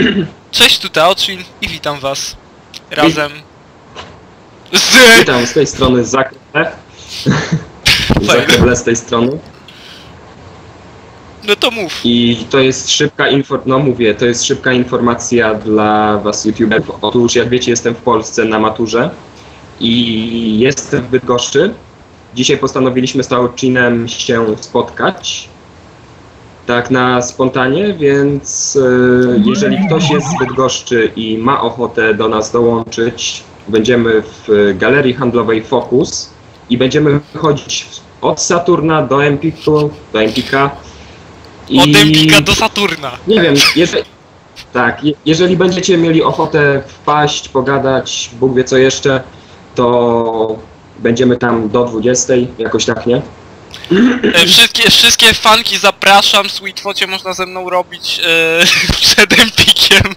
Cześć, tu Teoczin i witam was razem z... Witam z tej strony Zakreble. Zakreble z tej strony. No to mów. I to jest szybka info, no mówię, to jest szybka informacja dla was youtuberów. Otóż jak wiecie jestem w Polsce na maturze i jestem w Bydgoszczy. Dzisiaj postanowiliśmy z Taucinem się spotkać. Tak na spontanie, więc e, jeżeli ktoś jest z Bydgoszczy i ma ochotę do nas dołączyć, będziemy w galerii handlowej Focus i będziemy chodzić od Saturna do Empiku, do Empika. Od Empika do Saturna. Nie wiem, jeżeli, tak, je, jeżeli będziecie mieli ochotę wpaść, pogadać, Bóg wie co jeszcze, to będziemy tam do 20, jakoś tak, nie? E, Wszystkie, wszystkie fanki zapraszam, Sweetfocie można ze mną robić e, przed Empikiem.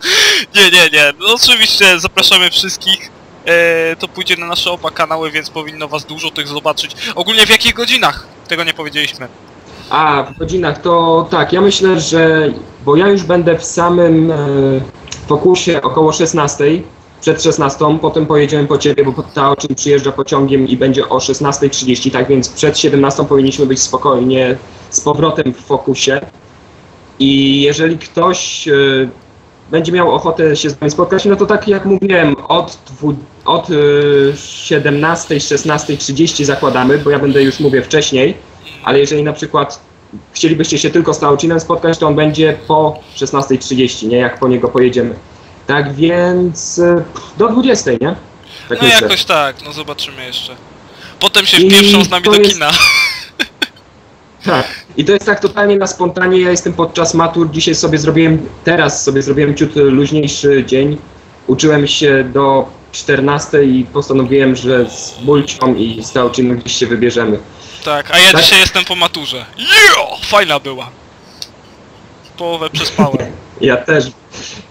Nie, nie, nie. No, oczywiście zapraszamy wszystkich. E, to pójdzie na nasze oba kanały, więc powinno was dużo tych zobaczyć. Ogólnie w jakich godzinach? Tego nie powiedzieliśmy. A, w godzinach to tak, ja myślę, że, bo ja już będę w samym e, fokusie około 16, przed 16, potem pojedziemy po ciebie, bo ta o czym przyjeżdża pociągiem i będzie o 16.30, tak więc przed 17 powinniśmy być spokojnie z powrotem w fokusie. I jeżeli ktoś e, będzie miał ochotę się z nami spotkać, no to tak jak mówiłem, od, od e, 17, 16.30 zakładamy, bo ja będę już mówię wcześniej, ale jeżeli na przykład chcielibyście się tylko z Taucinem spotkać, to on będzie po 16.30, nie? Jak po niego pojedziemy. Tak więc e, do 20, nie? Tak No myślę. jakoś tak, no zobaczymy jeszcze. Potem się wpieprzą z nami do jest- kina. Tak. I to jest tak totalnie na spontanie. Ja jestem podczas matur. Dzisiaj sobie zrobiłem, teraz sobie zrobiłem ciut luźniejszy dzień. Uczyłem się do 14 i postanowiłem, że z Bulcią i z Taucinem gdzieś się wybierzemy. Tak, a ja Tak? dzisiaj jestem po maturze. Jo! Fajna była. Połowę przespałem. Ja też,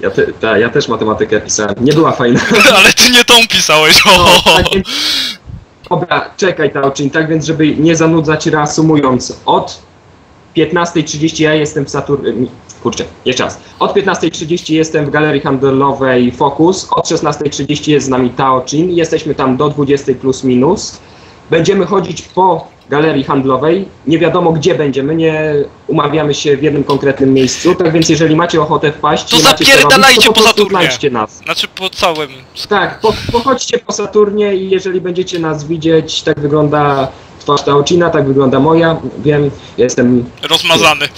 ja, te, ta, ja też matematykę pisałem. Nie była fajna. Ale ty nie tą pisałeś, o! Tak więc, dobra, czekaj Taucin, tak więc żeby nie zanudzać reasumując, od 15.30 ja jestem w Saturn... Kurczę, jeszcze raz. Od 15.30 jestem w galerii handlowej Focus, od 16.30 jest z nami Taocin, jesteśmy tam do 20 plus minus. Będziemy chodzić po galerii handlowej, nie wiadomo gdzie będziemy, nie umawiamy się w jednym konkretnym miejscu, tak więc jeżeli macie ochotę wpaść, To nie macie co zapierdalajcie to po po prostu Saturnie. znajdźcie nas. Znaczy po całym. Tak, po, pochodźcie po Saturnie i jeżeli będziecie nas widzieć, tak wygląda twarz Taocina, tak wygląda moja. Wiem, jestem. Rozmazany.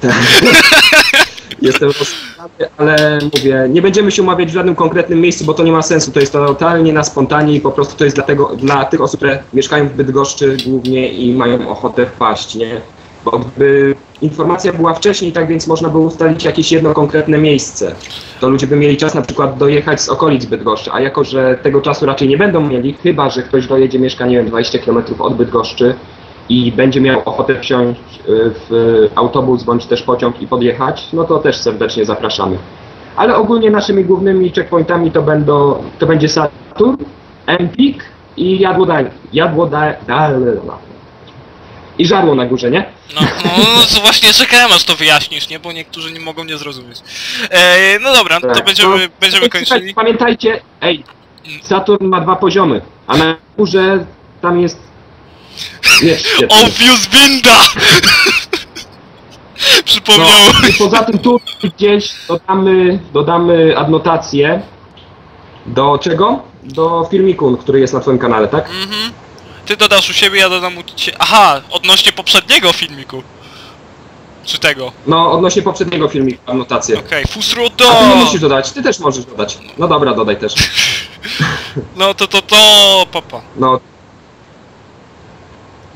Jestem rozstawiony, ale mówię, nie będziemy się umawiać w żadnym konkretnym miejscu, bo to nie ma sensu. To jest totalnie na spontanie i po prostu to jest dlatego, dla tych osób, które mieszkają w Bydgoszczy głównie i mają ochotę wpaść, nie? Bo gdyby informacja była wcześniej, tak więc można było ustalić jakieś jedno konkretne miejsce. To ludzie by mieli czas na przykład dojechać z okolic Bydgoszczy, a jako, że tego czasu raczej nie będą mieli, chyba, że ktoś dojedzie, mieszka, nie wiem, 20 km od Bydgoszczy i będzie miał ochotę wsiąść y, w autobus bądź też pociąg i podjechać, no to też serdecznie zapraszamy. Ale ogólnie naszymi głównymi checkpointami to będą, to będzie Saturn, Empik i Jadłodaj, Jadłodaj, i Żarło na górze, nie? No, no, no właśnie czekałem aż to wyjaśnisz, nie? Bo niektórzy nie mogą nie zrozumieć. E, no dobra, to Tak, będziemy, no, będziemy Ej, kończyli. Pamiętajcie, ej, Saturn ma dwa poziomy, a na górze tam jest... Świetnie. Obvious Binda! Przypomniało. No, i poza tym tu gdzieś dodamy, dodamy adnotację do czego? Do filmiku, który jest na twoim kanale, tak? Mhm. Ty dodasz u siebie, ja dodam u ciebie. Aha, odnośnie poprzedniego filmiku. Czy tego? No, odnośnie poprzedniego filmiku, adnotację. Okej, A Fusruto! ty nie musisz dodać, ty też możesz dodać. No dobra, dodaj też. No to to to, papa. No.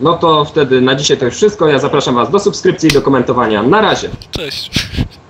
No to wtedy na dzisiaj to już wszystko. Ja zapraszam was do subskrypcji i do komentowania. Na razie. Cześć.